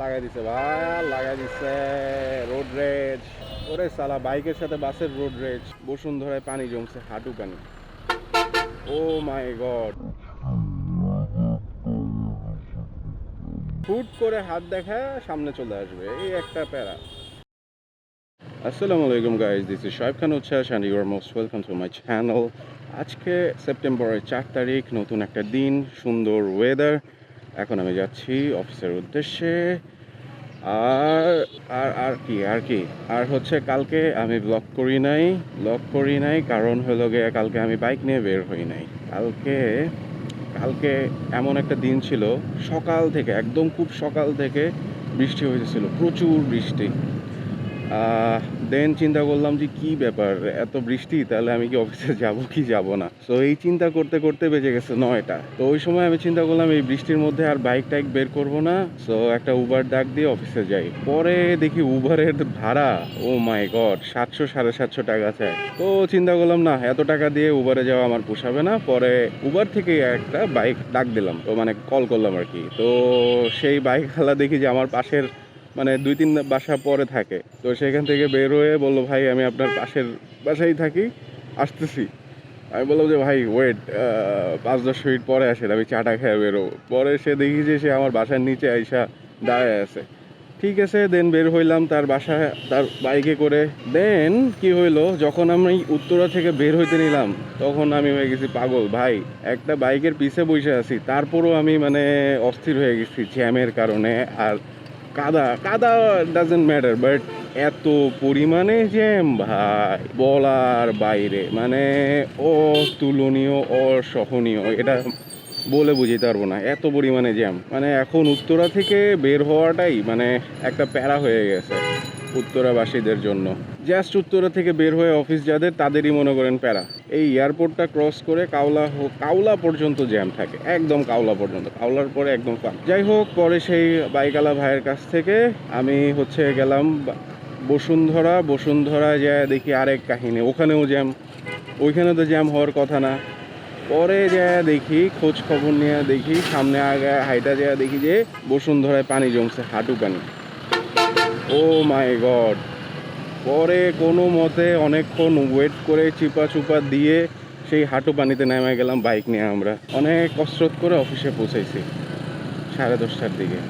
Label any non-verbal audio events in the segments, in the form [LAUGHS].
লাগাই দিছে ভাই, লাগাই দিছে। রোড রেজ ওরে সালা, বাইকের সাথে বাসের রোড রেজ বসুন্ধরায় পানি জমছে, হাঁটু পানি। Oh my god. হুট করে হাত দেখা সামনে চলে আসবে, এই একটা প্যারা। আসসালামু আলাইকুম guys this is Shaib Khan উচ্ছ্বাস and you are most welcome to my channel আজকে সেপ্টেম্বরের চার তারিখ, নতুন একটা দিন, সুন্দর ওয়েদার এখন আমি যাচ্ছি অফিসের উদ্দেশ্যে। আর আর আর কি আর কি? আর হচ্ছে কালকে আমি ব্লগ করি নাই ব্লগ করি নাই, কারণ হলো গিয়ে কালকে আমি বাইক নিয়ে বের হই নাই। কালকে কালকে এমন একটা দিন ছিল, সকাল থেকে, একদম খুব সকাল থেকে বৃষ্টি হয়েছিল প্রচুর বৃষ্টি। দেন চিন্তা করলাম যে কি ব্যাপার, এত বৃষ্টি, তাহলে আমি কি অফিসে যাব কি যাব না? তো এই চিন্তা করতে করতে বেজে গেছে নয়টা। তো ওই সময় আমি চিন্তা করলাম, এই বৃষ্টির মধ্যে আর বাইক টাইক বের করব না। সো একটা উবার ডাক দিয়ে অফিসে যাই। পরে দেখি উবারের ভাড়া ও মাই গড সাতশো, সাড়ে সাতশো টাকা চায় তো চিন্তা করলাম, না, এত টাকা দিয়ে উবারে যাওয়া আমার পোষাবে না। পরে উবার থেকে একটা বাইক ডাক দিলাম। তো মানে কল করলাম আর কি। তো সেই বাইক খালা দেখি যে আমার পাশের মানে দুই তিন বাসা পরে থাকে। তো সেখান থেকে বের হয়ে বলল, ভাই, আমি আপনার পাশের বাসায় থাকি, আসতেছি। আমি বললাম যে, ভাই ওয়েট পাঁচ দশ মিনিট পরে আসেন, আমি চাটা খেয়ে বেরো পরে সে দেখি যে সে আমার বাসার নিচে আইসা দাঁড়ায় আছে। ঠিক আছে দেন বের হইলাম তার বাসা, তার বাইকে করে। দেন কি হইল, যখন আমি উত্তরা থেকে বের হইতে নিলাম, তখন আমি হয়ে গেছি পাগল। ভাই, একটা বাইকের পিছে বসে আছি, তারপরও আমি মানে অস্থির হয়ে গেছি জ্যামের কারণে, আর কাদা কাদা ডাজেন্ট ম্যাটার বাট এত পরিমাণে জ্যাম ভাই। বলার বাইরে মানে অতুলনীয়, অসহনীয়, এটা বলে বুঝিতে পারব না। এত পরিমাণে জ্যাম মানে এখন উত্তরা থেকে বের হওয়াটাই মানে একটা প্যারা হয়ে গেছে। উত্তরাবাসীদের জন্য। জাস্ট উত্তরা থেকে বের হয়ে অফিস যাদের, তাদেরই মনে করেন প্যারা। এই এয়ারপোর্টটা ক্রস করে কাউলা কাউলা পর্যন্ত জ্যাম থাকে। একদম কাউলা পর্যন্ত। কাউলার পরে একদম যাই হোক, পরে সেই বাইকালা ভাইয়ের কাছ থেকে আমি হচ্ছে গেলাম বসুন্ধরা। বসুন্ধরা যায় দেখি আরেক কাহিনী। ওখানেও জ্যাম। ওইখানে তো জ্যাম হওয়ার কথা না। পরে যায় দেখি, খোঁজ খবর নিয়ে দেখি, সামনে আগে হাইটা যায় দেখি যে বসুন্ধরায় পানি জমছে হাঁটু পানি। Oh my god. পরে কোনো মতে অনেকক্ষণ ওয়েট করে চিপা চুপা দিয়ে সেই হাঁটু পানিতে নেমে গেলাম বাইক নিয়ে আমরা। অনেক কসরত করে অফিসে পৌঁছাইছি, সাড়ে দশটার দিকে।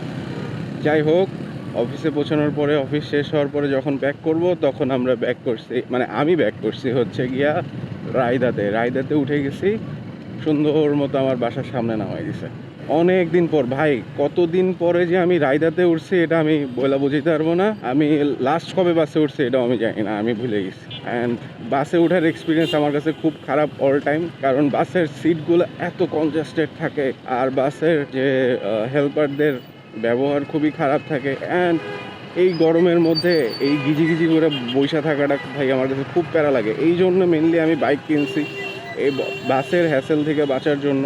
যাই হোক, অফিসে পৌঁছানোর পরে, অফিস শেষ হওয়ার পরে যখন ব্যাক করব, তখন আমরা ব্যাক করছি মানে আমি ব্যাক করছি হচ্ছে গিয়া রায়দাতে। রায়দাতে উঠে গেছি সুন্দর মতো আমার বাসার সামনে নামাই দিছে। অনেক দিন পর, ভাই, কতদিন পরে যে আমি রায়দাতে উঠছি এটা আমি বলা বুঝাইতে পারব না। আমি লাস্ট কবে বাসে উঠছি এটাও আমি জানি না, আমি ভুলে গেছি। অ্যান্ড বাসে ওঠার এক্সপিরিয়েন্স আমার কাছে খুব খারাপ অল টাইম কারণ বাসের সিটগুলো এত কনজাস্টেড থাকে আর বাসের যে হেল্পারদের ব্যবহার খুবই খারাপ থাকে। অ্যান্ড এই গরমের মধ্যে এই গিজি গিজি করে বৈশা থাকাটা ভাই আমার কাছে খুব প্যারা লাগে। এই জন্য মেনলি আমি বাইক কিনছি। এই বাসের হ্যাসেল থেকে বাঁচার জন্য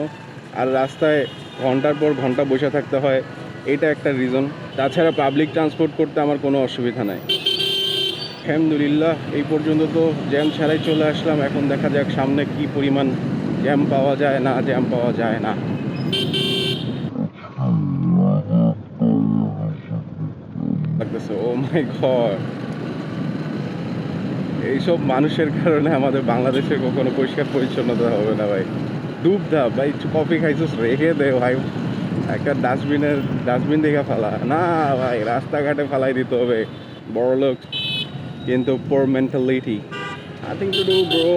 আর রাস্তায় ঘণ্টার পর ঘণ্টা বসে থাকতে হয় এটা একটা রিজন তাছাড়া পাবলিক ট্রান্সপোর্ট করতে আমার কোনো অসুবিধা নাই আলহামদুলিল্লাহ এই পর্যন্ত তো জ্যাম ছাড়াই চলে আসলাম এখন দেখা যাক সামনে কি পরিমাণ জ্যাম পাওয়া যায় না জ্যাম পাওয়া যায় না লাগতেছে ও মাই গড এইসব মানুষের কারণে আমাদের বাংলাদেশে কখনো পরিষ্কার পরিচ্ছন্নতা হবে না ভাই। ডুব ধাপ, ভাই কফি খাইছিস, রেখে দে ভাই। একটা ডাস্টবিনের ডাস্টবিন দেখে ফেলা। না ভাই, রাস্তাঘাটে ফেলাই দিতে হবে। বড় লোক, কিন্তু poor mentality nothing to do bro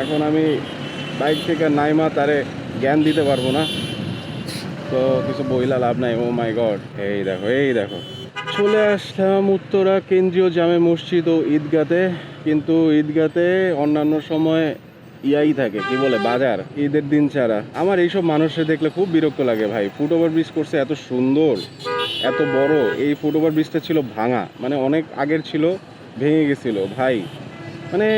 এখন আমি বাইক থেকে নাইমা তারে জ্ঞান দিতে পারব না। তো কিছু বইলা লাভ নাই ও মাই গড এই দেখো এই দেখো। চলে আসলাম উত্তরা কেন্দ্রীয় জামে মসজিদ ও ঈদগাতে। কিন্তু ঈদগাতে অন্যান্য সময় ইয়াই থাকে, কি বলে, বাজার, ঈদের দিন ছাড়া। আমার এইসব মানুষের দেখলে খুব বিরক্ত লাগে ভাই। ফুট ওভার ব্রিজ করছে এত সুন্দর, এত বড়, এই ফুট ওভার ব্রিজটা ছিল ভাঙা। মানে অনেক আগের ছিল, ভেঙে গেছিল, ভাই। মানে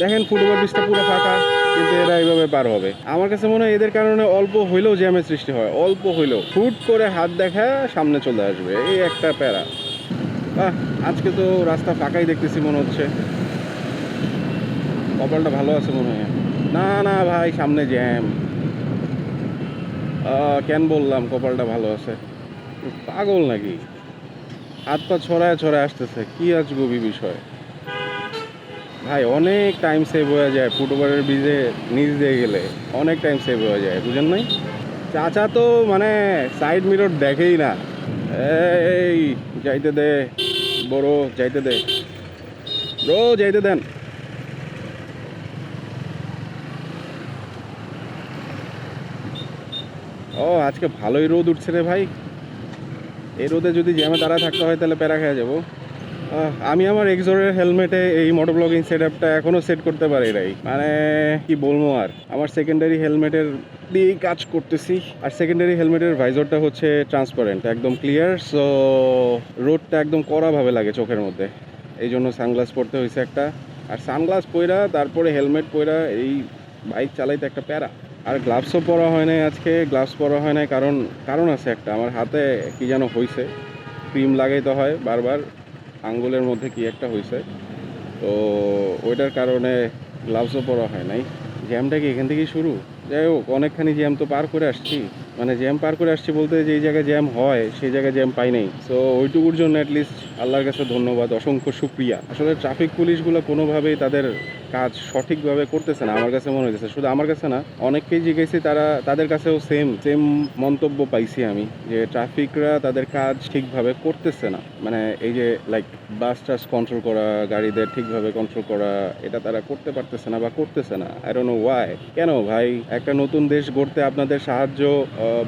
দেখেন ফুট ওভার ব্রিজটা পুরো ফাঁকা, কিন্তু এরা এইভাবে পার হবে। আমার কাছে মনে হয় এদের কারণে অল্প হইলেও জ্যামের সৃষ্টি হয়, অল্প হইলেও। ফুট করে হাত দেখা সামনে চলে আসবে, এই একটা প্যারা। আজকে তো রাস্তা ফাঁকাই দেখতেছি মনে হচ্ছে। কপালটা ভালো আছে মনে হয়। না না ভাই, সামনে জ্যাম। কেন বললাম কপালটা ভালো আছে? পাগল নাকি? হাত পা ছড়ায় ছড়ায় আসতেছে, কি আজগবি বিষয়। ভাই, অনেক টাইম সেভ হয়ে যায় ফুটওভারের ব্রিজে নিচ দিয়ে গেলে। অনেক টাইম সেভ হয়ে যায়, বুঝেন নাই? চাচা তো মানে সাইড মিরর দেখেই না। এই, যাইতে দে। বড় যাইতে দে। ব্রো, যাইতে দেন। ও, আজকে ভালোই রোদ উঠছে রে ভাই। এই রোদে যদি জ্যামে দাঁড়া থাকতে হয়, তাহলে প্যারা খেয়ে যাব। আমি আমার এক্সোরের হেলমেটে এই মোটর ব্লগিং সেট আপটা এখনও সেট করতে পারি নাই। মানে কি বলব আর? আমার সেকেন্ডারি হেলমেটের দিয়েই কাজ করতেছি। আর সেকেন্ডারি হেলমেটের ভাইজরটা হচ্ছে ট্রান্সপারেন্ট একদম ক্লিয়ার সো রোডটা একদম কড়াভাবে লাগে চোখের মধ্যে। এই জন্য সানগ্লাস পরতে হয়েছে একটা। আর সানগ্লাস পইরা, তারপরে হেলমেট পইরা এই বাইক চালাইতে একটা প্যারা। আর গ্লাভসও পরা হয় নাই আজকে গ্লাভস পরা হয় নাই, কারণ কারণ আছে একটা। আমার হাতে কি যেন হয়েছে ক্রিম লাগাইতে হয় বারবার। আঙ্গুলের মধ্যে কি একটা হয়েছে তো ওইটার কারণে গ্লাভসও পরা হয় নাই। জ্যামটা কি এখান থেকেই শুরু? যাই হোক, অনেকখানি জ্যাম তো পার করে আসছি। মানে জ্যাম পার করে আসছি বলতে যেই জায়গায় জ্যাম হয়, সেই জায়গায় জ্যাম পাই নাই। সো ওইটুকুর জন্য অ্যাটলিস্ট আল্লাহর কাছে ধন্যবাদ, অসংখ্য সুপ্রিয়া আসলে ট্রাফিক পুলিশগুলো কোনোভাবেই তাদের কাজ সঠিকভাবে করতেছে না, আমার কাছে মনে হচ্ছে শুধু আমার কাছে না, অনেককেই জিজ্ঞেসি তারা, তাদের কাছেও সেম সেম মন্তব্য পাইছি আমি, যে ট্রাফিকরা তাদের কাজ ঠিকভাবে করতেছে না। মানে এই যে লাইক বাস টাস কন্ট্রোল করা, গাড়িদের ঠিকভাবে কন্ট্রোল করা, এটা তারা করতে পারতেছে না বা করতেছে না। আই ডোন্ট নো ওয়াই কেন ভাই? একটা নতুন দেশ গড়তে আপনাদের সাহায্য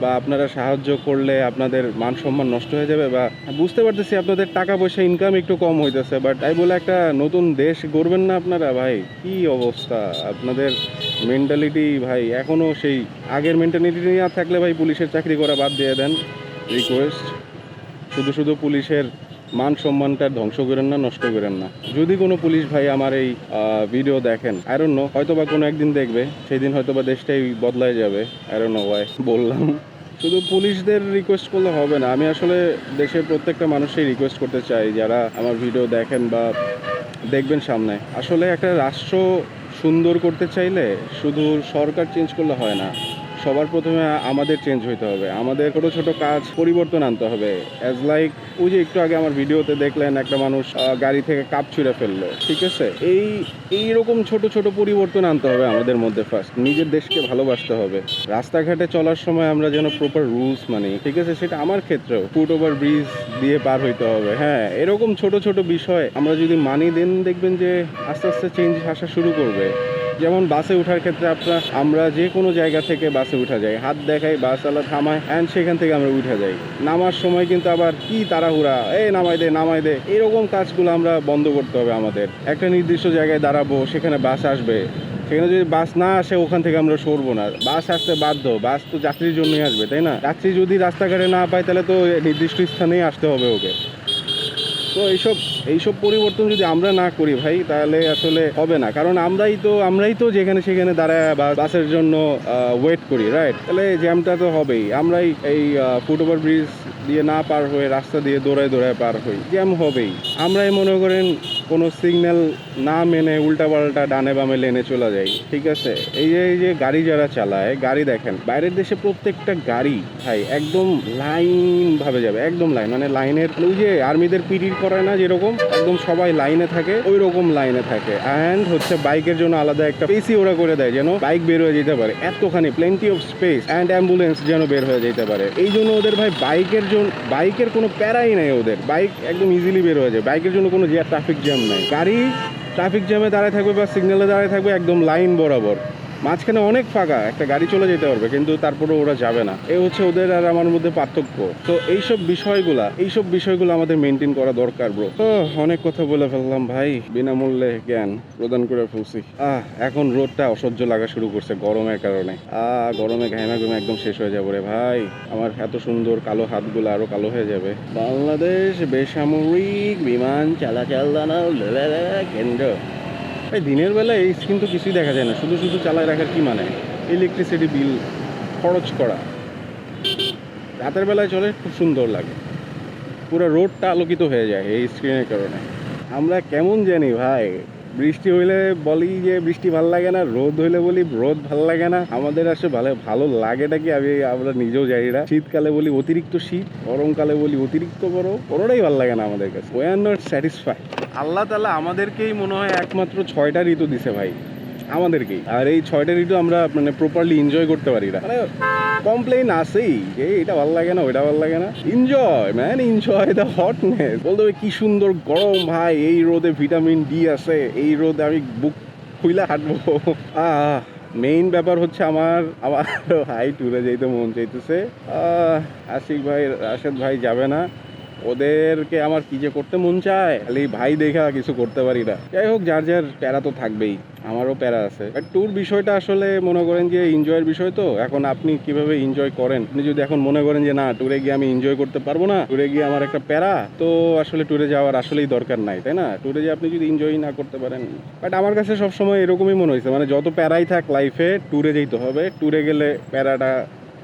বা আপনারা সাহায্য করলে আপনাদের মান সম্মান নষ্ট হয়ে যাবে, বা বুঝতে পারতেছি আপনাদের টাকা পয়সা ইনকাম একটু কম হইতেছে বাট তাই বলে একটা নতুন দেশ গড়বেন না আপনারা ভাই? কি অবস্থা? আপনাদের মেন্টালিটি ভাই এখনও সেই আগের মেন্টালিটি নিয়ে আর থাকলে ভাই পুলিশের চাকরি করা বাদ দিয়ে দেন রিকোয়েস্ট শুধু শুধু পুলিশের মান সম্মানটা ধ্বংস করেন না, নষ্ট করেন না। যদি কোনো পুলিশ ভাই আমার এই ভিডিও দেখেন আয়রন নো হয়তো বা কোনো একদিন দেখবে সেই দিন হয়তো বা দেশটাই বদলায় যাবে আয়রন নো ওয়াই বললাম। শুধু পুলিশদের রিকোয়েস্ট করলে হবে না, আমি আসলে দেশের প্রত্যেকটা মানুষই রিকোয়েস্ট করতে চাই, যারা আমার ভিডিও দেখেন বা দেখবেন সামনে। আসলে একটা রাষ্ট্র সুন্দর করতে চাইলে শুধু সরকার চেঞ্জ করলে হয় না। সবার প্রথমে আমাদের চেঞ্জ হইতে হবে। আমাদের ছোট ছোট কাজ পরিবর্তন আনতে হবে। অ্যাজ লাইক ওই যে একটু আগে আমার ভিডিওতে দেখলেন একটা মানুষ গাড়ি থেকে কাপ ছুঁড়ে ফেলল, ঠিক আছে? এই, এইরকম ছোট ছোট পরিবর্তন আনতে হবে আমাদের মধ্যে ফার্স্ট নিজের দেশকে ভালোবাসতে হবে। রাস্তাঘাটে চলার সময় আমরা যেন প্রপার রুলস মানি, ঠিক আছে? সেটা আমার ক্ষেত্রেও ফুট ওভার ব্রিজ দিয়ে পার হইতে হবে। হ্যাঁ এরকম ছোট ছোট বিষয় আমরা যদি মানি দেন দেখবেন যে আস্তে আস্তে চেঞ্জ আসা শুরু করবে। যেমন বাসে ওঠার ক্ষেত্রে আপনার, আমরা যে কোনো জায়গা থেকে বাসে উঠা যাই হাত দেখাই বাসওয়ালা থামায় অ্যান্ড সেখান থেকে আমরা উঠে যাই। নামার সময় কিন্তু আবার কি তাড়াহুড়া, এই নামাই দে নামাই দে। এরকম কাজগুলো আমরা বন্ধ করতে হবে আমাদের। একটা নির্দিষ্ট জায়গায় দাঁড়াবো, সেখানে বাস আসবে। সেখানে যদি বাস না আসে, ওখান থেকে আমরা সরবো না। বাস আসতে বাধ্য, বাস তো যাত্রীর জন্যই আসবে, তাই না? যাত্রী যদি রাস্তাঘাটে না পায়, তাহলে তো নির্দিষ্ট স্থানেই আসতে হবে ওকে। তো এইসব এইসব পরিবর্তন যদি আমরা না করি ভাই, তাহলে আসলে হবে না। কারণ আমরাই তো আমরাই তো যেখানে সেখানে দাঁড়ায় বাসের জন্য ওয়েট করি রাইট তাহলে জ্যামটা তো হবেই। আমরাই এই ফুট ওভার ব্রিজ দিয়ে না পার হয়ে রাস্তা দিয়ে দৌড়ায় দৌড়ায় পার হই। জ্যাম হবেই। আমরাই মনে করেন কোনো সিগন্যাল না মেনে উল্টাপাল্টা ডানে বামে লেনে চলে যাই, ঠিক আছে? এই যে এই যে গাড়ি যারা চালায়, গাড়ি দেখেন, বাইরের দেশে প্রত্যেকটা গাড়ি ভাই একদম লাইন ভাবে যাবে, একদম লাইন মানে লাইনের ওই যে আর্মিদের পিরির করে না যেরকম, একদম সবাই লাইনে থাকে ওই রকম লাইনে থাকে। অ্যান্ড হচ্ছে বাইকের জন্য আলাদা একটা পেসি ওরা করে দেয়, যেন বাইক বের হয়ে যেতে পারে। এতখানি plenty of space and ambulance যেন বের হয়ে যেতে পারে। এই জন্য ওদের ভাই বাইকের জন্য বাইকের কোনো প্যারাই নাই ওদের। বাইক একদম ইজিলি বের হয়ে যায়। বাইকের জন্য কোনো ট্রাফিক জ্যাম নাই। গাড়ি ট্রাফিক জ্যামে দাঁড়ায় থাকবে বা সিগন্যালে দাঁড়ায় থাকবে একদম লাইন বরাবর। মাঝখানে অনেক ফাঁকা, একটা গাড়ি চলে যেতে পারবে, কিন্তু তারপরে ওরা যাবে না। এই হচ্ছে ওদের আর আমার মধ্যে পার্থক্য। তো এইসব বিষয়গুলা, এইসব বিষয়গুলো আমাদের মেনটেন করা দরকার ব্রো তো অনেক কথা বলে ফেললাম, ভাই। বিনামূল্যে জ্ঞান প্রদান করে ফেলছি। আহ, এখন রোদটা অসহ্য লাগা শুরু করছে গরমের কারণে। আহ, গরমে ঘামে ঘুমে একদম শেষ হয়ে যাব রে, ভাই। আমার এত সুন্দর কালো হাতগুলো আরও কালো হয়ে যাবে। বাংলাদেশ বেসামরিক বিমান চলাচল কেন্দ্র। এই দিনের বেলা এই কিন্তু কিছুই দেখা যায় না। শুধু শুধু চালায় রাখার কী মানে? ইলেকট্রিসিটি বিল খরচ করা। রাতের বেলায় চলে, খুব সুন্দর লাগে। পুরো রোডটা আলোকিত হয়ে যায় এই স্ক্রিনের কারণে। আমরা কেমন জানি ভাই? বৃষ্টি হইলে বলি যে বৃষ্টি ভালো লাগে না, রোদ হইলে বলি রোদ ভালো লাগে না। আমাদের আসলে ভালো ভালো লাগেটা কি? আমি, আমরা নিজেও জানি না। শীতকালে বলি অতিরিক্ত শীত, গরমকালে বলি অতিরিক্ত গরম, কোনোটাই ভালো লাগে না আমাদের কাছে। ওয়ে আর নট স্যাটিসফাইড আল্লাহ তালা আমাদেরকেই মনে হয় একমাত্র ছয়টা ঋতু দিছে ভাই। আমাদেরকেই। আর এই ছয়টা ঋতু আমরা মানে প্রপারলি এনজয় করতে পারি না। মানে কমপ্লেন আসেই যে, এটা ভালো লাগে না, ওইটা ভালো লাগে না। Enjoy man enjoy the hotness বলতে হবে, কি সুন্দর গরম ভাই, এই রোদে ভিটামিন ডি আছে, এই রোদে আমি বুক খুইলা হাঁটবো। আহ মেইন ব্যাপার হচ্ছে আমার আমার হাই ট্যুরে যেতে মন চাইতেছে। আশিক ভাই, রাশেদ ভাই যাবে না। ওদেরকে আমার কি যে করতে মন চায়, খালি ভাই দেখা কিছু করতে পারি না। যাই হোক, যার যার প্যারা তো থাকবেই, আমারও প্যারা আছে। ট্যুর বিষয়টা আসলে মনে করেন যে এনজয়ের বিষয় তো, এখন আপনি কীভাবে এনজয় করেন? আপনি যদি এখন মনে করেন যে না ট্যুরে গিয়ে আমি এনজয় করতে পারব না ট্যুরে গিয়ে আমার একটা প্যারা, তো আসলে ট্যুরে যাওয়ার আসলেই দরকার নাই, তাই না? ট্যুরে যে আপনি যদি এনজয় না করতে পারেন। বাট আমার কাছে সবসময় এরকমই মনে হয়েছে মানে যত প্যারাই থাক লাইফে ট্যুরে যেতে হবে। ট্যুরে গেলে প্যারাটা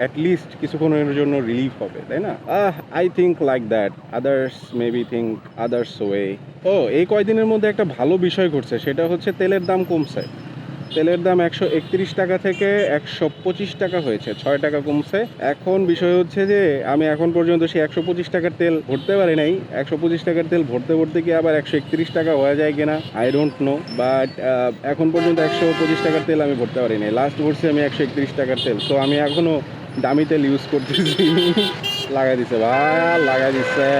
অ্যাটলিস্ট কিছুক্ষণের জন্য রিলিফ হবে, তাই না? I think like that others maybe think others way ও, এই কয়দিনের মধ্যে একটা ভালো বিষয় ঘটছে, সেটা হচ্ছে তেলের দাম কমছে। তেলের দাম একশো একত্রিশ টাকা থেকে একশো পঁচিশ টাকা হয়েছে, ছয় টাকা কমছে। এখন বিষয় হচ্ছে যে, আমি এখন পর্যন্ত সেই একশো পঁচিশ টাকার তেল ভরতে পারি নাই। একশো পঁচিশ টাকার তেল ভরতে ভরতে গিয়ে আবার একশো একত্রিশ টাকা হয়ে যায় কিনা? আই ডোন্ট নো বাট এখন পর্যন্ত একশো পঁচিশ টাকার তেল আমি ভরতে পারি নাই। লাস্ট ভরছি আমি একশো একত্রিশ টাকার তেল। তো আমি এখনও দামি তেল ইউজ করতেছি। লাগাই দিছে ভাই, লাগাই দিছে।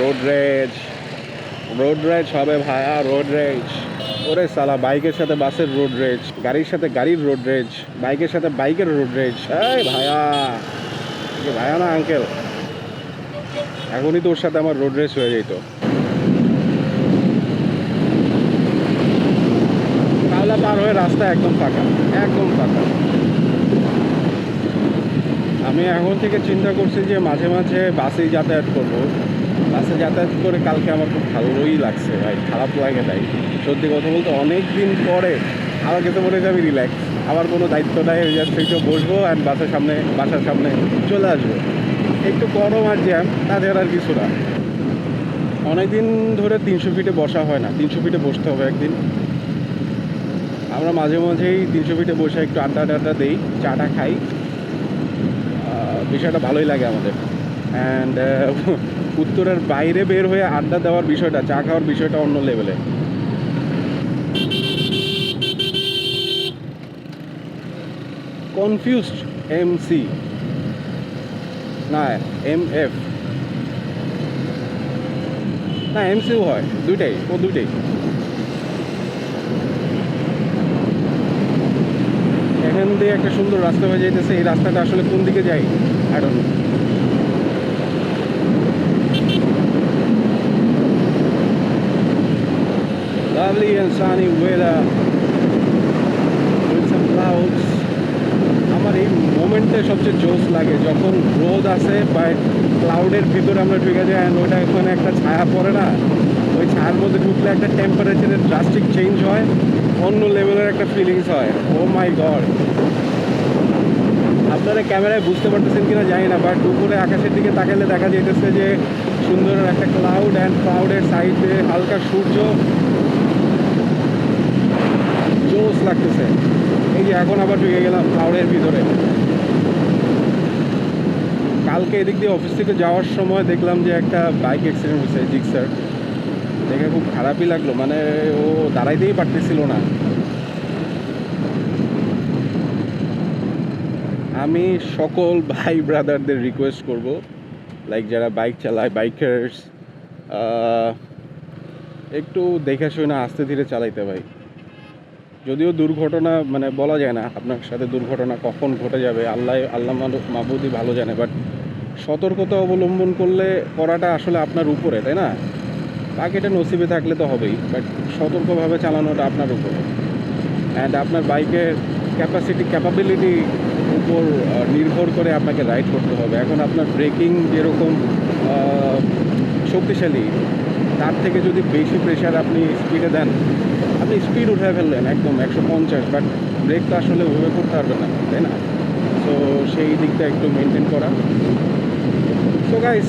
রোড রেজ রোড রেজ হবে ভাইয়া রোড রেজ ওরে সালা, বাইকের সাথে বাসের রোড রেজ গাড়ির সাথে গাড়ির রোড রেজ বাইকের সাথে বাইকের রোড রেজ এই ভাইয়া ভাইয়া না আঙ্কেল এখনই তোর সাথে আমার রোড রেস হয়ে যেত কাওলা পার হয়ে রাস্তা একদম ফাঁকা একদম ফাঁকা। আমি এখন থেকে চিন্তা করছি যে মাঝে মাঝে বাসেই যাতায়াত করব। বাসে যাতায়াত করে কালকে আমার খুব ভালোই লাগছে ভাই, খারাপ লাগে তাই সত্যি কথা বলতে অনেক দিন পরে আমার কাছে মনে হচ্ছে আমি রিল্যাক্স আমার কোনো দায়িত্ব নাই জাস্ট একটু বসবো অ্যান্ড বাসার সামনে বাসার সামনে চলে আসব। একটু গরম আর জ্যাম তাছাড়া আর কিছু না। অনেকদিন ধরে তিনশো ফিটে বসা হয় না, তিনশো ফিটে বসতে হবে একদিন। আমরা মাঝে মাঝেই তিনশো ফিটে বসে একটু আড্ডা টাড্ডা দিই চাটা খাই। বিষয়টা ভালোই লাগে আমাদের। অ্যান্ড [LAUGHS] উত্তরের বাইরে বের হয়ে আড্ডা দেওয়ার বিষয়টা, চা খাওয়ার বিষয়টা অন্য লেভেলে কনফিউজড এম সি না এম এফ না এম সিও হয়, দুইটাই, ও দুইটাই। এখান দিয়ে একটা সুন্দর রাস্তা হয়ে যাইতেছে। এই রাস্তাটা আসলে কোন দিকে যাই I don't Lovely and sunny weather with some clouds. আমার এই মোমেন্টে সবচেয়ে জোস লাগে যখন রোদ আসে বা ক্লাউডের ভিতরে আমরা ঢুকে যাই ওইটা ওখানে একটা ছায়া পড়ে না? ওই ছায়ার মধ্যে ঢুকলে একটা টেম্পারেচারের ড্রাস্টিক চেঞ্জ হয়, অন্য লেভেলের একটা ফিলিংস হয়। ও মাই গড আপনারা ক্যামেরায় বুঝতে পারতেছেন কিনা জানি না বাট উপরে আকাশের দিকে তাকালে দেখা যেতেছে যে সুন্দর একটা ক্লাউড অ্যান্ড ক্লাউডের সাইডে হালকা সূর্য। জোস লাগতেছে। এই যে এখন আবার ঢুকে গেলাম ক্লাউডের ভিতরে। কালকে এদিক দিয়ে অফিস থেকে যাওয়ার সময় দেখলাম যে একটা বাইক অ্যাক্সিডেন্ট হয়েছে জিক্সার দেখে খুব খারাপই লাগল। মানে ও দাঁড়াইতেই পারতেছিল না। আমি সকল [LAUGHS] ভাই ব্রাদারদের রিকোয়েস্ট করব লাইক যারা বাইক চালায় বাইকার্স একটু দেখে আস্তে ধীরে চালাইতে ভাই। যদিও দুর্ঘটনা মানে বলা যায় না আপনার সাথে দুর্ঘটনা কখন ঘটে যাবে, আল্লাহ আল্লাহ মাহবুদি ভালো জানে বাট সতর্কতা অবলম্বন করলে করাটা আসলে আপনার উপরে, তাই না? বাকিটা নসিবে থাকলে তো হবেই বাট সতর্কভাবে চালানোটা আপনার উপরে। অ্যান্ড আপনার বাইকের ক্যাপাসিটি ক্যাপাবিলিটি উপর নির্ভর করে আপনাকে রাইড করতে হবে। এখন আপনার ব্রেকিং যেরকম শক্তিশালী, তার থেকে যদি বেশি প্রেশার আপনি স্পিডে দেন, আপনি স্পিড উঠে ফেললেন একদম একশো পঞ্চাশ বাট ব্রেক তো আসলে ওইভাবে করতে পারবেন না, তাই না? তো সেই দিকটা একটু মেনটেন করা। গাইস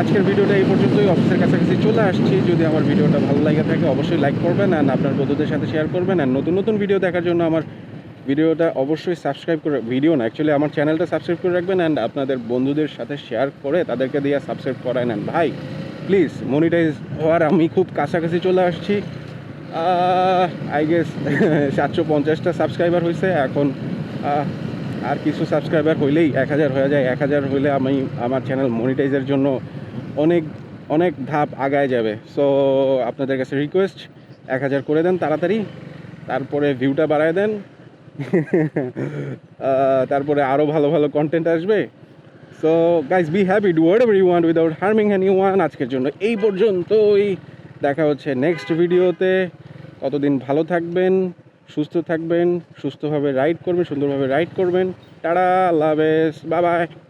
আজকের ভিডিওটা এই পর্যন্তই। অফিসের কাছাকাছি চলে আসছি। যদি আমার ভিডিওটা ভালো লাগে থাকে, অবশ্যই লাইক করবেন অ্যান্ড আপনার বন্ধুদের সাথে শেয়ার করবেন। অ্যান্ড নতুন নতুন ভিডিও দেখার জন্য আমার ভিডিওটা অবশ্যই সাবস্ক্রাইব করে ভিডিও না অ্যাকচুয়ালি আমার চ্যানেলটা সাবস্ক্রাইব করে রাখবেন অ্যান্ড আপনাদের বন্ধুদের সাথে শেয়ার করে তাদেরকে দিয়ে সাবস্ক্রাইব করায় নেন। ভাই প্লিজ মনিটাইজ হওয়ার আমি খুব কাছাকাছি চলে আসছি। আই গেস [LAUGHS] সাতশো পঞ্চাশটা সাবস্ক্রাইবার হয়েছে এখন আর কিছু সাবস্ক্রাইবার হইলেই এক হাজার হয়ে যায়। এক হাজার হইলে আমি আমার চ্যানেল মনিটাইজের জন্য অনেক অনেক ধাপ আগায় যাবে। সো আপনাদের কাছে রিকোয়েস্ট এক হাজার করে দেন তাড়াতাড়ি, তারপরে ভিউটা বাড়ায় দেন। [LAUGHS] তারপরে আরও ভালো ভালো কন্টেন্ট আসবে। So guys be happy do whatever you want without harming anyone আজকের জন্য এই পর্যন্তই। দেখা হচ্ছে নেক্সট ভিডিওতে কতদিন ভালো থাকবেন। সুস্থ থাকবেন সুস্থভাবে রাইড করবেন সুন্দরভাবে রাইড করবেন। Tata bye bye